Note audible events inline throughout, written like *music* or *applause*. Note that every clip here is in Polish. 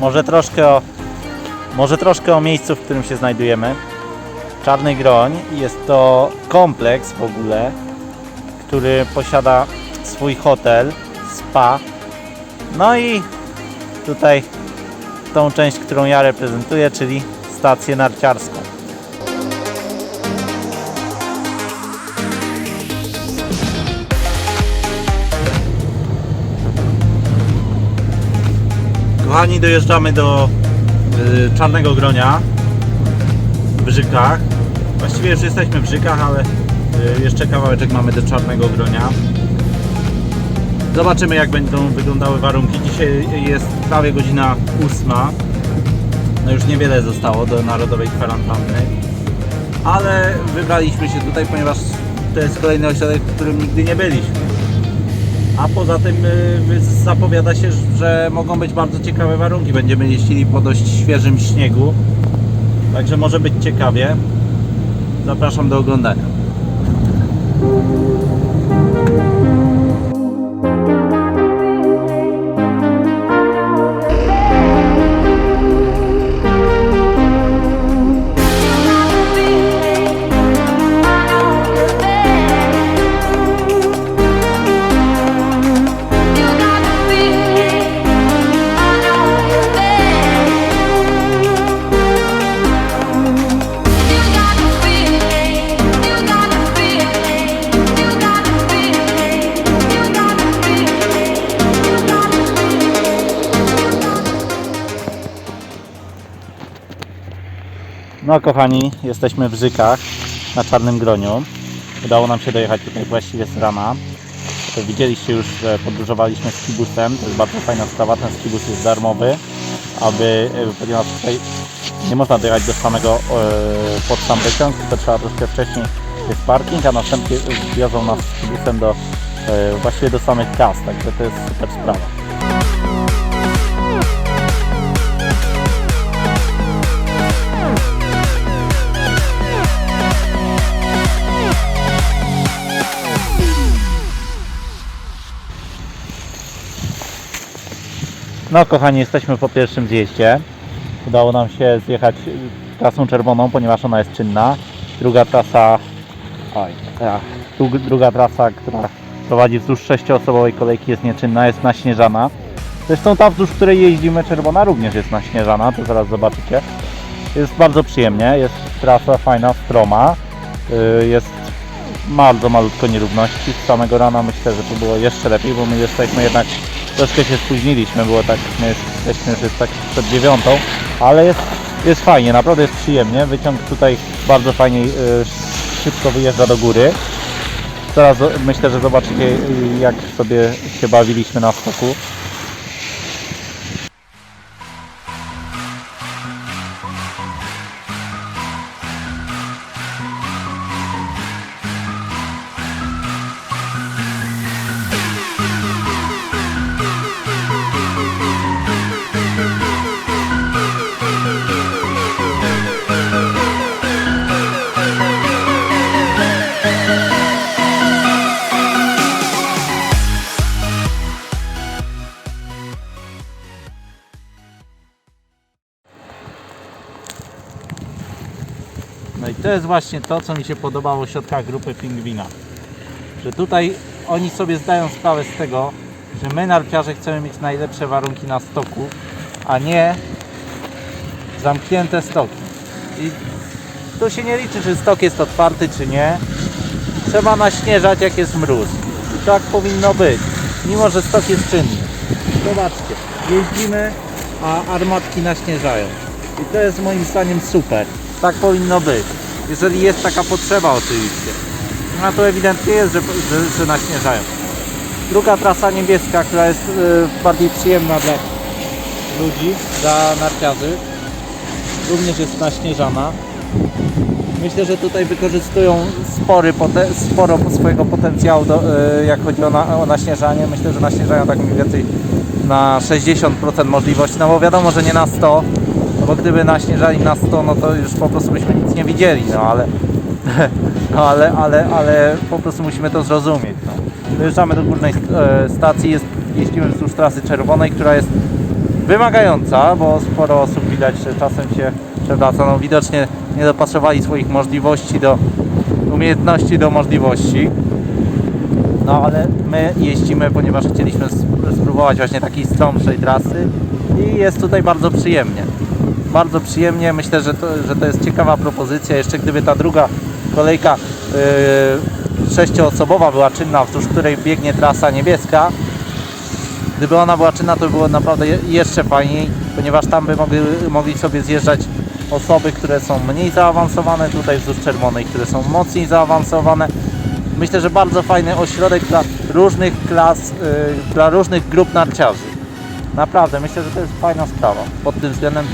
Może troszkę o, może troszkę o miejscu, w którym się znajdujemy. Czarny Groń jest to kompleks w ogóle, który posiada swój hotel, spa. No i tutaj tą część, którą ja reprezentuję, czyli stację narciarską. Kochani, dojeżdżamy do y, Czarnego Gronia w Brzykach. Właściwie już jesteśmy w Brzykach, ale y, jeszcze kawałeczek mamy do Czarnego Gronia. Zobaczymy jak będą wyglądały warunki. Dzisiaj jest prawie godzina ósma. No już niewiele zostało do narodowej kwarantanny. Ale wybraliśmy się tutaj, ponieważ to jest kolejny ośrodek, w którym nigdy nie byliśmy. A poza tym y, zapowiada się, że mogą być bardzo ciekawe warunki. Będziemy jeździli po dość świeżym śniegu. Także może być ciekawie. Zapraszam do oglądania. No kochani, jesteśmy w Brzykach na Czarnym Groniu. Udało nam się dojechać tutaj właściwie z rana. Widzieliście już, że podróżowaliśmy z kibusem. To jest bardzo fajna sprawa. Ten skibus jest darmowy, aby, e, ponieważ tutaj nie można dojechać do samego e, pod sam wyciąg, to trzeba troszkę wcześniej jest parking, a następnie wiozą nas z kibusem do e, właściwie do samych kas, także to jest super sprawa. No kochani, jesteśmy po pierwszym zjeździe. Udało nam się zjechać trasą czerwoną, ponieważ ona jest czynna. Druga trasa, oj, dru- druga trasa, która prowadzi wzdłuż sześcioosobowej kolejki jest nieczynna, jest naśnieżana. Zresztą ta wzdłuż której jeździmy czerwona również jest naśnieżana, to zaraz zobaczycie. Jest bardzo przyjemnie, jest trasa fajna, stroma. Y, Jest bardzo malutko nierówności. Z samego rana myślę, że to było jeszcze lepiej, bo my jesteśmy jednak troszkę się spóźniliśmy, było tak, my jesteśmy już tak przed dziewiątą, ale jest, jest fajnie, naprawdę jest przyjemnie. Wyciąg tutaj bardzo fajnie y, szybko wyjeżdża do góry. Teraz myślę, że zobaczycie y, jak sobie się bawiliśmy na stoku. To jest właśnie to, co mi się podobało w środkach grupy Pingwina. Że tutaj oni sobie zdają sprawę z tego, że my narciarze chcemy mieć najlepsze warunki na stoku, a nie zamknięte stoki. I tu się nie liczy, czy stok jest otwarty, czy nie. Trzeba naśnieżać, jak jest mróz. I tak powinno być, mimo że stok jest czynny. Zobaczcie, jeździmy, a armatki naśnieżają. I to jest moim zdaniem super. Tak powinno być. Jeżeli jest taka potrzeba oczywiście. No to ewidentnie jest, że, że, że naśnieżają. Druga trasa niebieska, która jest y, bardziej przyjemna dla ludzi, dla narciarzy. Również jest naśnieżana. Myślę, że tutaj wykorzystują spory, sporo swojego potencjału, do, y, jak chodzi o, na, o naśnieżanie. Myślę, że naśnieżają tak mniej więcej na 60% możliwości, no bo wiadomo, że nie na 100, bo gdyby naśnieżali na 100, no to już po prostu byśmy nic nie widzieli, no ale, *laughs* no ale, ale, ale po prostu musimy to zrozumieć. No. Dojeżdżamy do górnej e, stacji, jest, jeździmy wzdłuż trasy czerwonej, która jest wymagająca, bo sporo osób widać, że czasem się przewraca. No, widocznie nie dopasowali swoich możliwości do umiejętności do możliwości. No ale my jeździmy, ponieważ chcieliśmy sp- spróbować właśnie takiej stromszej trasy i jest tutaj bardzo przyjemnie. Bardzo przyjemnie, myślę, że to, że to jest ciekawa propozycja. Jeszcze gdyby ta druga kolejka yy, sześcioosobowa była czynna, wzdłuż której biegnie trasa niebieska, gdyby ona była czynna, to by było naprawdę je- jeszcze fajniej, ponieważ tam by mogli, mogli sobie zjeżdżać osoby, które są mniej zaawansowane, tutaj wzdłuż czerwonej, które są mocniej zaawansowane. Myślę, że bardzo fajny ośrodek dla różnych klas, yy, dla różnych grup narciarzy. Naprawdę, myślę, że to jest fajna sprawa pod tym względem,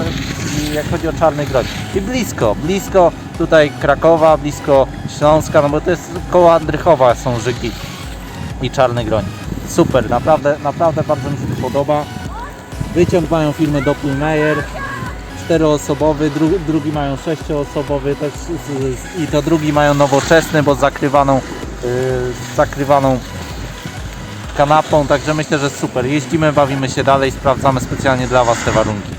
jak chodzi o Czarny Groń. I blisko, blisko tutaj Krakowa, blisko Śląska, no bo to jest koło Andrychowa są Żyki i Czarny Groń. Super, naprawdę, naprawdę bardzo mi się to podoba. Wyciąg mają firmy Doppelmayr, czteroosobowy, dru, drugi mają sześcioosobowy też i to drugi mają nowoczesny, bo zakrywaną, yy, zakrywaną kanapą, także myślę, że super. Jeździmy, bawimy się dalej, sprawdzamy specjalnie dla Was te warunki.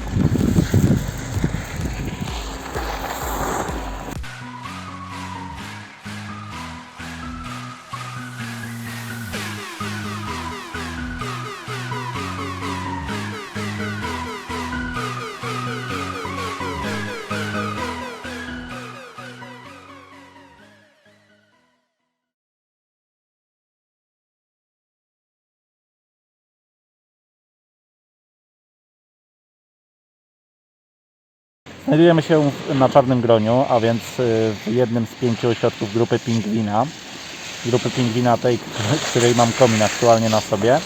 Znajdujemy się na Czarnym Groniu, a więc y, w jednym z pięciu ośrodków grupy Pingwina. Grupy Pingwina tej, której mam komin aktualnie na sobie.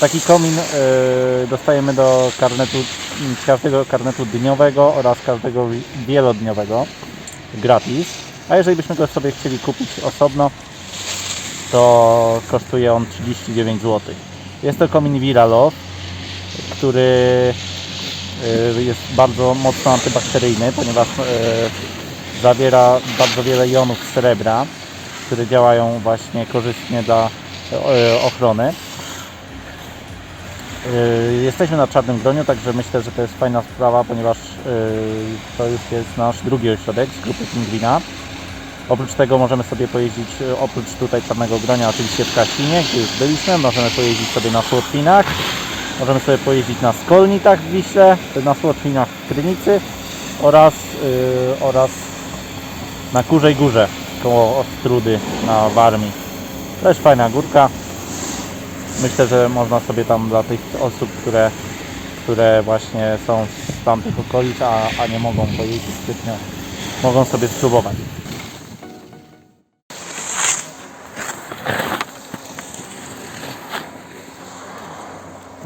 Taki komin y, dostajemy do karnetu, każdego karnetu dniowego oraz każdego wielodniowego gratis. A jeżeli byśmy go sobie chcieli kupić osobno, to kosztuje on 39 zł. Jest to komin Viralow, który jest bardzo mocno antybakteryjny, ponieważ y, zawiera bardzo wiele jonów srebra, które działają właśnie korzystnie dla y, ochrony. Jesteśmy na Czarnym Groniu, także myślę, że to jest fajna sprawa, ponieważ to już jest nasz drugi ośrodek z grupy Pingwina. Oprócz tego możemy sobie pojeździć, oprócz tutaj Czarnego Gronia, oczywiście w Kasinie, gdzie już byliśmy, możemy pojeździć sobie na Słotwinach, możemy sobie pojeździć na Skolnitach w Wiśle, na Słotwinach w Krynicy oraz, y, oraz na Kurzej Górze koło Ostrudy na Warmii. Też fajna górka. Myślę, że można sobie tam dla tych osób, które, które właśnie są z tamtych okolic, a, a nie mogą pojeździć zbytnio, mogą sobie spróbować.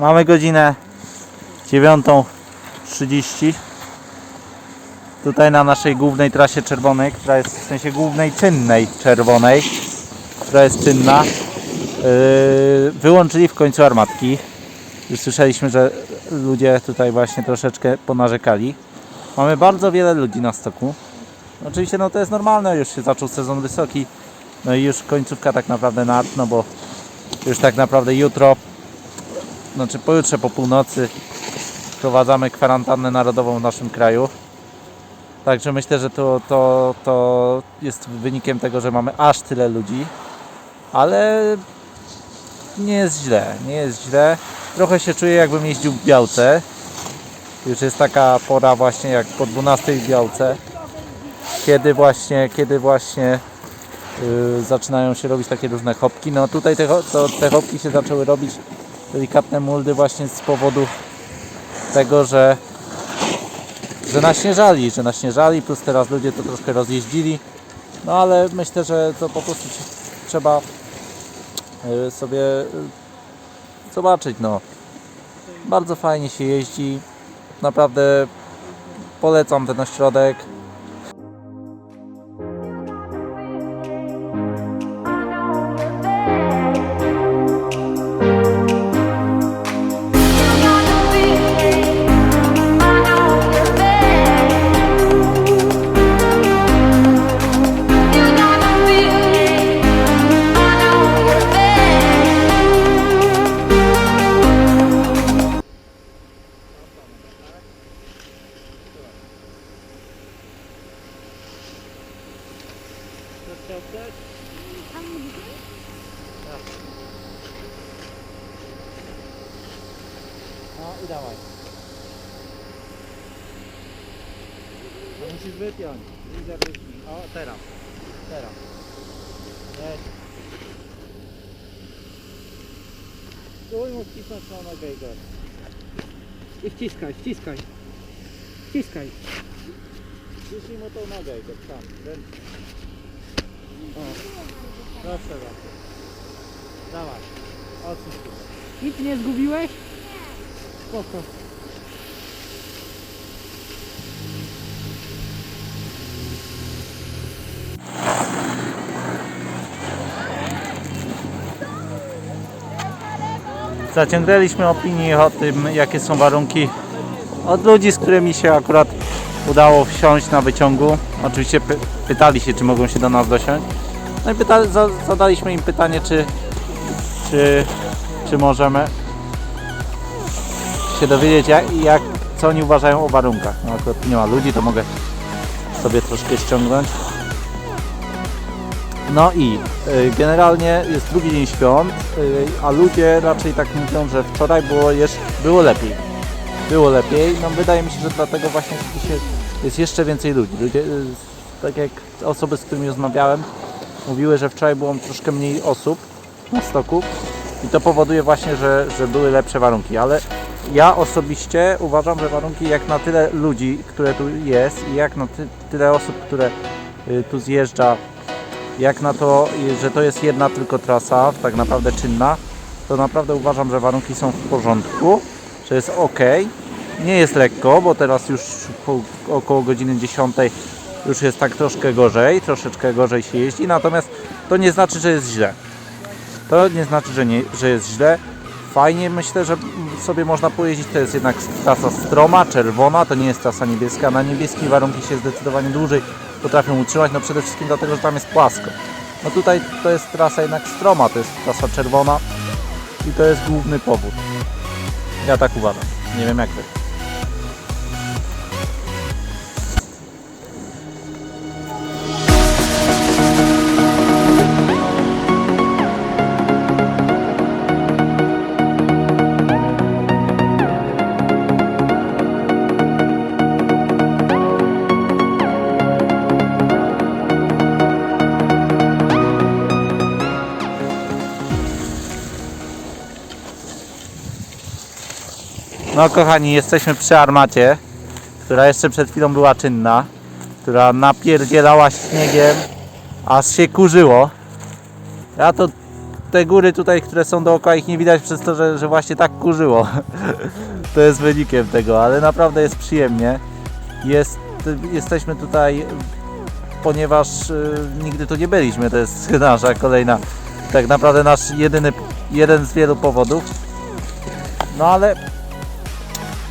Mamy godzinę 9.30 tutaj na naszej głównej trasie czerwonej, która jest w sensie głównej czynnej czerwonej, która jest czynna. Yy, wyłączyli w końcu armatki. Słyszeliśmy, że ludzie tutaj właśnie troszeczkę ponarzekali. Mamy bardzo wiele ludzi na stoku. Oczywiście no to jest normalne, już się zaczął sezon wysoki. No i już końcówka tak naprawdę nad, no bo już tak naprawdę jutro, znaczy pojutrze po północy wprowadzamy kwarantannę narodową w naszym kraju. Także myślę, że to, to, to jest wynikiem tego, że mamy aż tyle ludzi. Ale nie jest źle, nie jest źle. Trochę się czuję jakbym jeździł w Białce. Już jest taka pora właśnie jak po 12 w Białce. Kiedy właśnie, kiedy właśnie yy, zaczynają się robić takie różne hopki. No tutaj te, to, te hopki się zaczęły robić delikatne muldy właśnie z powodu tego, że że naśnieżali, że naśnieżali, plus teraz ludzie to troszkę rozjeździli. No ale myślę, że to po prostu tr- trzeba y, sobie y, zobaczyć, no. Bardzo fajnie się jeździ. Naprawdę polecam ten ośrodek. Chcesz oddać? Tak. No i dawaj. No musisz wypiąć. Wypnij. O, teraz. Teraz. Jedź. Spróbuj mu wcisnąć na nogę Igor. I wciskaj, wciskaj. Wciskaj. Wciśnij mu tą nogę Igor, tam. Ręcznie. O. Proszę bardzo. Dawaj. Odsuń się. Nic nie zgubiłeś? Spoko. Zaciągnęliśmy opinię o tym, jakie są warunki od ludzi, z którymi się akurat udało wsiąść na wyciągu. Oczywiście py pytali się, czy mogą się do nas dosiąść. No i zadaliśmy im pytanie, czy, czy, czy możemy się dowiedzieć, jak, jak, co oni uważają o warunkach. No akurat nie ma ludzi, to mogę sobie troszkę ściągnąć. No i y, generalnie jest drugi dzień świąt, y, a ludzie raczej tak mówią, że wczoraj było, jeszcze, było lepiej. Było lepiej. No wydaje mi się, że dlatego właśnie jest jeszcze więcej ludzi. Ludzie, y, tak jak osoby, z którymi rozmawiałem, mówiły, że wczoraj było troszkę mniej osób na stoku i to powoduje właśnie, że, że były lepsze warunki, ale ja osobiście uważam, że warunki jak na tyle ludzi, które tu jest i jak na ty, tyle osób, które y, tu zjeżdża jak na to, że to jest jedna tylko trasa, tak naprawdę czynna, to naprawdę uważam, że warunki są w porządku, że jest ok. Nie jest lekko, bo teraz już około godziny 10 już jest tak troszkę gorzej, troszeczkę gorzej się jeździ, natomiast to nie znaczy, że jest źle. To nie znaczy, że, nie, że jest źle. Fajnie myślę, że sobie można pojeździć. To jest jednak trasa stroma, czerwona, to nie jest trasa niebieska. Na niebieskich warunki się zdecydowanie dłużej potrafią utrzymać, no przede wszystkim dlatego, że tam jest płasko. No tutaj to jest trasa jednak stroma, to jest trasa czerwona i to jest główny powód. Ja tak uważam. Nie wiem jak wy. No kochani, jesteśmy przy armacie, która jeszcze przed chwilą była czynna, która napierdzielała śniegiem, aż się kurzyło. Ja to te góry tutaj, które są dookoła, ich nie widać przez to, że, że właśnie tak kurzyło. *laughs* To jest wynikiem tego, ale naprawdę jest przyjemnie. Jest, jesteśmy tutaj, ponieważ y, nigdy tu nie byliśmy. To jest *laughs* nasza kolejna, tak naprawdę nasz jedyny, jeden z wielu powodów. No ale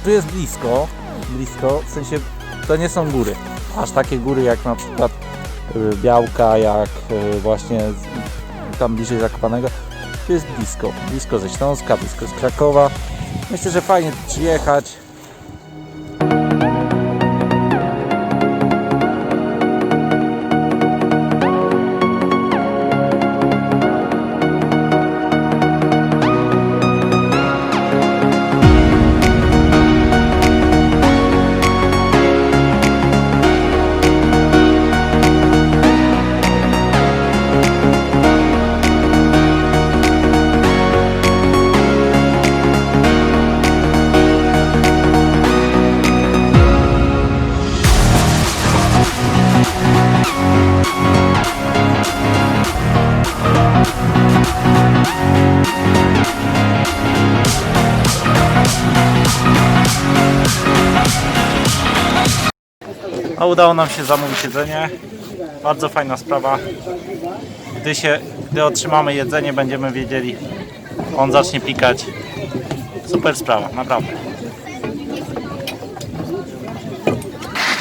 tu jest blisko, blisko, w sensie to nie są góry, aż takie góry jak na przykład y, Białka, jak y, właśnie tam bliżej Zakopanego, tu jest blisko, blisko ze Śląska, blisko z Krakowa. Myślę, że fajnie tu przyjechać. A udało nam się zamówić jedzenie. Bardzo fajna sprawa. Gdy, się, gdy otrzymamy jedzenie, będziemy wiedzieli, on zacznie pikać. Super sprawa, naprawdę.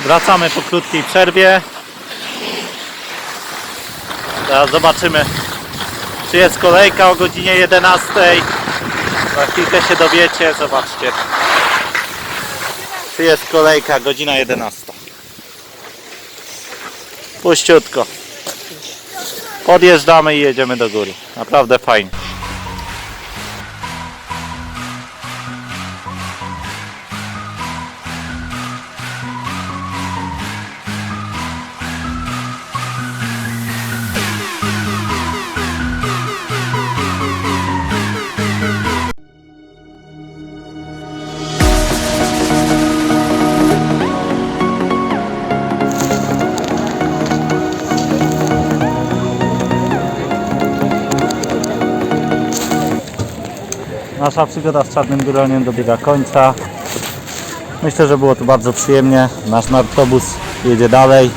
Wracamy po krótkiej przerwie. Teraz zobaczymy, czy jest kolejka o godzinie 11. Za chwilkę się dowiecie, zobaczcie. Czy jest kolejka, godzina 11. Puściutko. Podjeżdżamy i jedziemy do góry. Naprawdę fajnie. Nasza przygoda z Czarnym Groniem dobiega końca. Myślę, że było to bardzo przyjemnie. Nasz nartobus jedzie dalej.